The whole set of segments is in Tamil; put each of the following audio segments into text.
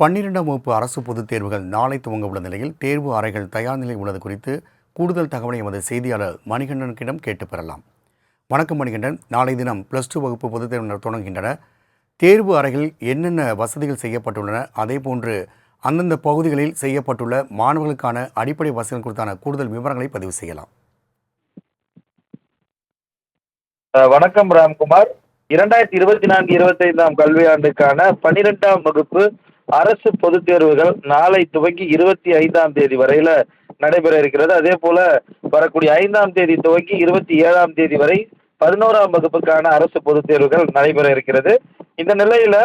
பன்னிரெண்டாம் வகுப்பு அரசு பொதுத் தேர்வுகள் நாளை துவங்க உள்ள நிலையில் தேர்வு அறைகள் தயார் நிலை உள்ளது குறித்து கூடுதல் தகவலை எமது செய்தியாளர் மணிகண்டனுக்கிடம் கேட்டு பெறலாம். வணக்கம் மணிகண்டன். நாளை தினம் ப்ளஸ் டூ வகுப்பு பொதுத் தேர்வு தொடங்குகின்றன. தேர்வு அறைகளில் என்னென்ன வசதிகள் செய்யப்பட்டுள்ளன? அதேபோன்று அந்தந்த பகுதிகளில் செய்யப்பட்டுள்ள மாணவர்களுக்கான அடிப்படை வசதிகள் குறித்தான கூடுதல் விவரங்களை பதிவு செய்யலாம். வணக்கம் ராம்குமார். இரண்டாயிரத்தி இருபத்தி நான்கு இருபத்தி ஐந்தாம் கல்வியாண்டுக்கான பனிரெண்டாம் வகுப்பு அரசு பொதுத் தேர்வுகள் நாளை துவங்கி இருபத்தி ஐந்தாம் தேதி வரையில நடைபெற இருக்கிறது. அதே போல வரக்கூடிய ஐந்தாம் தேதி துவங்கி இருபத்தி ஏழாம் தேதி வரை பதினோராம் வகுப்புக்கான அரசு பொதுத் தேர்வுகள் நடைபெற இருக்கிறது. இந்த நிலையில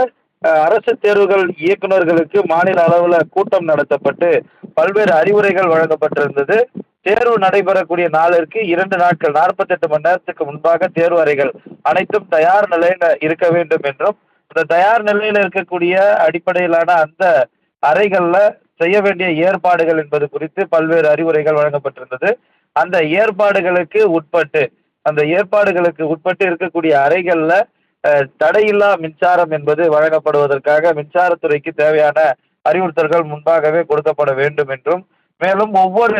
அரசு தேர்வுகள் இயக்குநர்களுக்கு மாநில அளவுல கூட்டம் நடத்தப்பட்டு பல்வேறு அறிவுரைகள் வழங்கப்பட்டிருந்தது. தேர்வு நடைபெறக்கூடிய நாளிற்கு இரண்டு நாட்கள் நாற்பத்தி எட்டு மணி நேரத்துக்கு முன்பாக தேர்வு அறைகள் அனைத்தும் தயார் நிலையில இருக்க வேண்டும் என்றும் இந்த தயார் நிலையில் இருக்கக்கூடிய அடிப்படையிலான அந்த அறைகளில் செய்ய வேண்டிய ஏற்பாடுகள் என்பது குறித்து பல்வேறு அறிவுரைகள் வழங்கப்பட்டிருந்தது. அந்த ஏற்பாடுகளுக்கு உட்பட்டு அந்த ஏற்பாடுகளுக்கு உட்பட்டு இருக்கக்கூடிய அறைகளில் தடையில்லா மின்சாரம் என்பது வழங்கப்படுவதற்காக மின்சாரத்துறைக்கு தேவையான அறிவுறுத்தல்கள் முன்பாகவே கொடுக்கப்பட வேண்டும் என்றும் மேலும் ஒவ்வொரு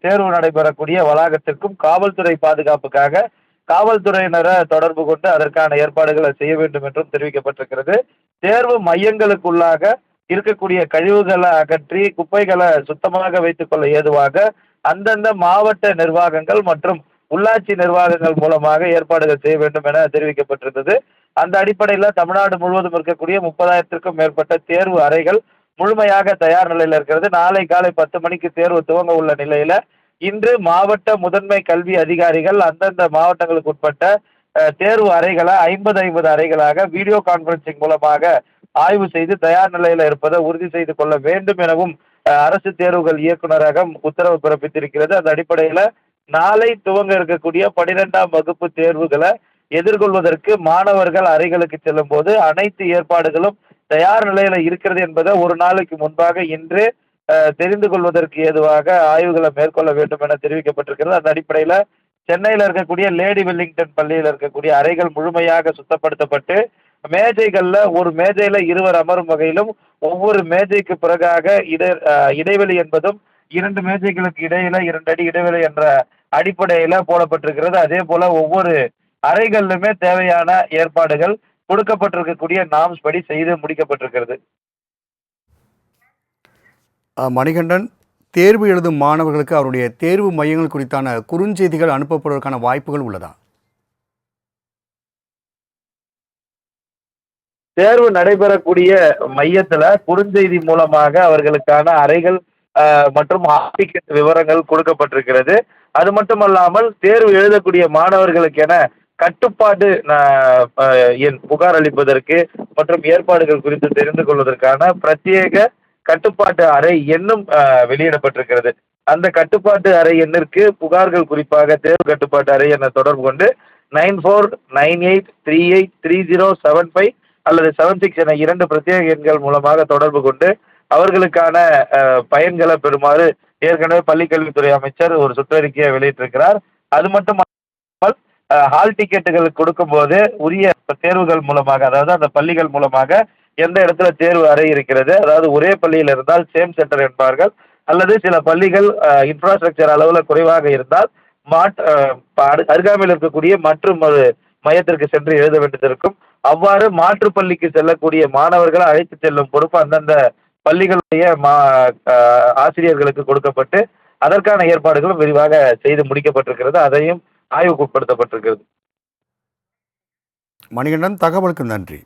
தேர்வு நடைபெறக்கூடிய வளாகத்திற்கும் காவல்துறை பாதுகாப்புக்காக காவல்துறையினரை தொடர்பு கொண்டு அதற்கான ஏற்பாடுகளை செய்ய வேண்டும் என்றும் தெரிவிக்கப்பட்டிருக்கிறது. தேர்வு மையங்களுக்குள்ளாக இருக்கக்கூடிய கழிவுகளை அகற்றி குப்பைகளை சுத்தமாக வைத்துக்கொள்ள ஏதுவாக அந்தந்த மாவட்ட நிர்வாகங்கள் மற்றும் உள்ளாட்சி நிர்வாகங்கள் மூலமாக ஏற்பாடுகள் செய்ய வேண்டும் என தெரிவிக்கப்பட்டிருந்தது. அந்த அடிப்படையில் தமிழ்நாடு முழுவதும் இருக்கக்கூடிய முப்பதாயிரத்திற்கும் மேற்பட்ட தேர்வு அறைகள் முழுமையாக தயார் நிலையில் இருக்கிறது. நாளை காலை பத்து மணிக்கு தேர்வு துவங்க உள்ள நிலையில இன்று மாவட்ட முதன்மை கல்வி அதிகாரிகள் அந்தந்த மாவட்டங்களுக்கு உட்பட்ட தேர்வு அறைகளை ஐம்பது ஐம்பது அறைகளாக வீடியோ கான்பரன்சிங் மூலமாக ஆய்வு செய்து தயார் நிலையில இருப்பதை உறுதி செய்து கொள்ள வேண்டும் எனவும் அரசு தேர்வுகள் இயக்குநரகம் உத்தரவு பிறப்பித்திருக்கிறது. அந்த அடிப்படையில நாளை துவங்க இருக்கக்கூடிய பனிரெண்டாம் வகுப்பு தேர்வுகளை எதிர்கொள்வதற்கு மாணவர்கள் அறைகளுக்கு செல்லும் போது அனைத்து ஏற்பாடுகளும் தயார் நிலையில இருக்கிறது என்பதை ஒரு நாளைக்கு முன்பாக இன்று தெரிந்து கொள்வதற்கு ஏதுவாக ஆய்வுகளை மேற்கொள்ள வேண்டும் என தெரிவிக்கப்பட்டிருக்கிறது. அந்த அடிப்படையில் சென்னையில் இருக்கக்கூடிய லேடி வெல்லிங்டன் பள்ளியில் இருக்கக்கூடிய அறைகள் முழுமையாக சுத்தப்படுத்தப்பட்டு மேஜைகளில் ஒரு மேஜையில் இருவர் அமரும் வகையிலும் ஒவ்வொரு மேஜைக்கு பிறகாக இடை இடைவெளி என்பதும் இரண்டு மேஜைகளுக்கு இடையில இரண்டு அடி இடைவெளி என்ற அடிப்படையில போடப்பட்டிருக்கிறது. அதே போல ஒவ்வொரு அறைகளிலுமே தேவையான ஏற்பாடுகள் கொடுக்கப்பட்டிருக்கக்கூடிய நாம்ஸ் படி செய்து முடிக்கப்பட்டிருக்கிறது. மணிகண்டன் தேர்வு எழுதும் மாணவர்களுக்கு அவருடைய தேர்வு மையங்கள் குறித்தான குறுஞ்செய்திகள் அனுப்பப்படுவதற்கான வாய்ப்புகள் உள்ளதா? தேர்வு நடைபெறக்கூடிய மையத்துல குறுஞ்செய்தி மூலமாக அவர்களுக்கான அறைகள் மற்றும் ஹால் விவரங்கள் கொடுக்கப்பட்டிருக்கிறது. அது மட்டுமல்லாமல் தேர்வு எழுதக்கூடிய மாணவர்களுக்கென கட்டுப்பாடு என் புகார் அளிப்பதற்கு மற்றும் ஏற்பாடுகள் குறித்து தெரிந்து கொள்வதற்கான பிரத்யேக கட்டுப்பாட்டு அறை எண்ணும் வெளியிடப்பட்டிருக்கிறது. அந்த கட்டுப்பாட்டு அறை எண்ணிற்கு புகார்கள் குறிப்பாக தேர்வு கட்டுப்பாட்டு அறை என தொடர்பு கொண்டு nine four nine eight three eight three zero seven five அல்லது செவன் சிக்ஸ் என இரண்டு பிரத்யேக எண்கள் மூலமாக தொடர்பு கொண்டு அவர்களுக்கான பயன்களை பெறுமாறு ஏற்கனவே பள்ளிக்கல்வித்துறை அமைச்சர் ஒரு சுற்றறிக்கையை வெளியிட்டிருக்கிறார். அது மட்டும் ஹால் டிக்கெட்டுகள் கொடுக்கும்போது உரிய தேர்வுகள் மூலமாக அதாவது அந்த பள்ளிகள் மூலமாக எந்த இடத்துல தேர்வு அறை இருக்கிறது? அதாவது ஒரே பள்ளியில் இருந்தால் சேம் சென்டர் என்பார்கள். அல்லது சில பள்ளிகள் இன்ஃப்ராஸ்ட்ரக்சர் அளவில் குறைவாக இருந்தால் மாட் அருகாமையில் இருக்கக்கூடிய மற்றும் ஒரு மையத்திற்கு சென்று எழுத வேண்டியிருக்கும் அவ்வாறு மாற்று பள்ளிக்கு செல்லக்கூடிய மாணவர்களை அழைத்து செல்லும் பொறுப்பு அந்தந்த பள்ளிகளுடைய மா ஆசிரியர்களுக்கு கொடுக்கப்பட்டு அதற்கான ஏற்பாடுகளும் விரிவாக செய்து முடிக்கப்பட்டிருக்கிறது. அதையும் ஆய்வுக்குட்படுத்தப்பட்டிருக்கிறது. மணிகண்டன் தகவலுக்கு நன்றி.